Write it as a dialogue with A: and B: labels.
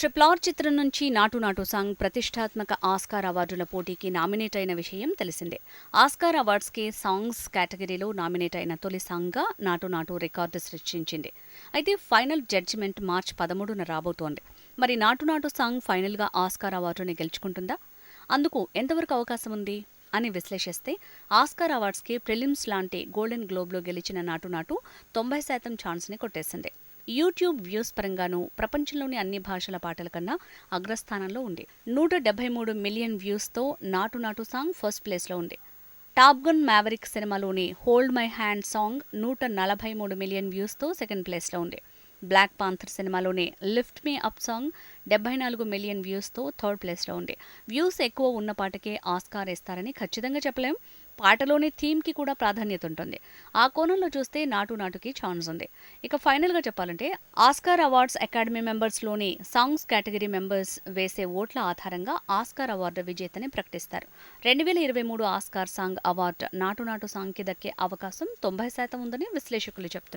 A: Triple R చిత్రం నుంచి నాటు నాటు సాంగ్ ప్రతిష్టాత్మక ఆస్కార్ అవార్డుల పోటీకి నామినేట్ అయిన విషయం తెలిసిందే. ఆస్కార్ అవార్డ్స్కి సాంగ్స్ కేటగిరీలో నామినేట్ అయిన తొలి సాంగ్గా నాటు నాటు రికార్డు సృష్టించింది. అయితే ఫైనల్ జడ్జిమెంట్ మార్చ్ పదమూడున రాబోతోంది. మరి నాటు నాటు సాంగ్ ఫైనల్గా ఆస్కార్ అవార్డుని గెలుచుకుంటుందా? అందుకు ఎంతవరకు అవకాశం ఉంది? అని విశ్లేషిస్తే ఆస్కార్ అవార్డ్స్కి ప్రిలిమ్స్ లాంటి గోల్డెన్ గ్లోబ్లో గెలిచిన నాటు నాటు తొంభై శాతం ఛాన్స్ని కొట్టేసింది. యూట్యూబ్ వ్యూస్ పరంగానూ ప్రపంచంలోని అన్ని భాషల పాటల కన్నా అగ్రస్థానంలో ఉంది. నూట డెబ్బై మూడు మిలియన్ వ్యూస్తో నాటు నాటు సాంగ్ ఫస్ట్ ప్లేస్లో ఉంది. టాప్ గన్ మ్యావరిక్ సినిమాలోని హోల్డ్ మై హ్యాండ్ సాంగ్ నూట నలభై మూడు మిలియన్ వ్యూస్తో సెకండ్ ప్లేస్లో ఉంది. బ్లాక్ పాంథర్ సినిమాలోనే లిఫ్ట్ మీ అప్ సాంగ్ డెబ్బై నాలుగు మిలియన్ వ్యూస్తో థర్డ్ ప్లేస్లో ఉంది. వ్యూస్ ఎక్కువ ఉన్న పాటకే ఆస్కార్ ఇస్తారని ఖచ్చితంగా చెప్పలేం. పాటలోని థీమ్కి కూడా ప్రాధాన్యత ఉంటుంది. ఆ కోణంలో చూస్తే నాటు నాటుకి ఛాన్స్ ఉంది. ఇక ఫైనల్గా చెప్పాలంటే ఆస్కార్ అవార్డ్స్ అకాడమీ మెంబర్స్లోని సాంగ్స్ కేటగిరీ మెంబర్స్ వేసే ఓట్ల ఆధారంగా ఆస్కార్ అవార్డు విజేతని ప్రకటిస్తారు. రెండు వేల ఇరవై మూడు ఆస్కార్ సాంగ్ అవార్డు నాటు నాటు సాంగ్కి దక్కే అవకాశం తొంభై శాతం ఉందని విశ్లేషకులు చెప్తున్నారు.